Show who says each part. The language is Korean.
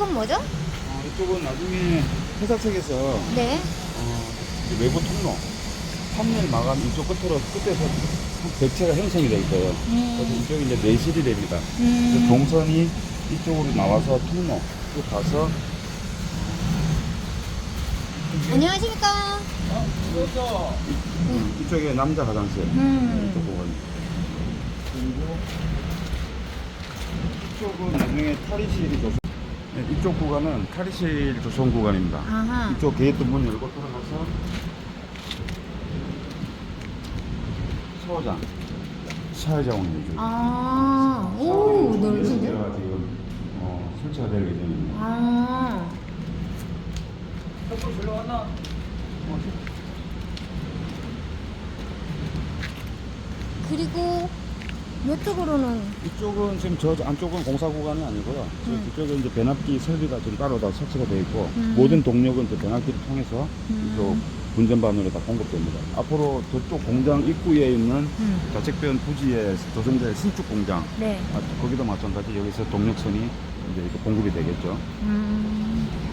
Speaker 1: 이건 뭐죠?
Speaker 2: 어, 이쪽은 나중에 회사 측에서
Speaker 1: 네.
Speaker 2: 어, 외부 통로, 판넬 마감 이쪽 끝으로 끝에서 벽체가 형성이 될 거예요. 그래서
Speaker 1: 음.
Speaker 2: 이쪽이 이제 내실이 됩니다. 그래서
Speaker 1: 음.
Speaker 2: 동선이 이쪽으로 나와서 통로 쭉 가서
Speaker 1: 안녕하십니까?
Speaker 2: 이- 이쪽에 남자 화장실
Speaker 1: 음.
Speaker 2: 이쪽 부분 그리고 이쪽은 나중에 탈의실이 조성 네, 이쪽 구간은 탈의실 조성 구간입니다.
Speaker 1: 아하.
Speaker 2: 이쪽 게이트 문 열고 들어가서 샤워장 샤워장이 이쪽
Speaker 1: 아, 오, 넓은데?
Speaker 2: 지금 어, 설치가 될 예정입니다.
Speaker 1: 아. 그리고 이쪽으로는
Speaker 2: 이쪽은 지금 저 안쪽은 공사 구간이 아니고요. 저
Speaker 1: 음.
Speaker 2: 뒤쪽에 이제 변압기 설비가 지금 따로 다 설치가 되어 있고
Speaker 1: 음.
Speaker 2: 모든 동력은 그 변압기를 통해서
Speaker 1: 음.
Speaker 2: 이쪽 분전반으로 다 공급됩니다. 앞으로 저쪽 공장 입구에 있는
Speaker 1: 음.
Speaker 2: 자책변 부지의 조성자의 신축 공장
Speaker 1: 네.
Speaker 2: 아, 거기도 마찬가지 여기서 동력선이 이제 이렇게 공급이 되겠죠.
Speaker 1: 음.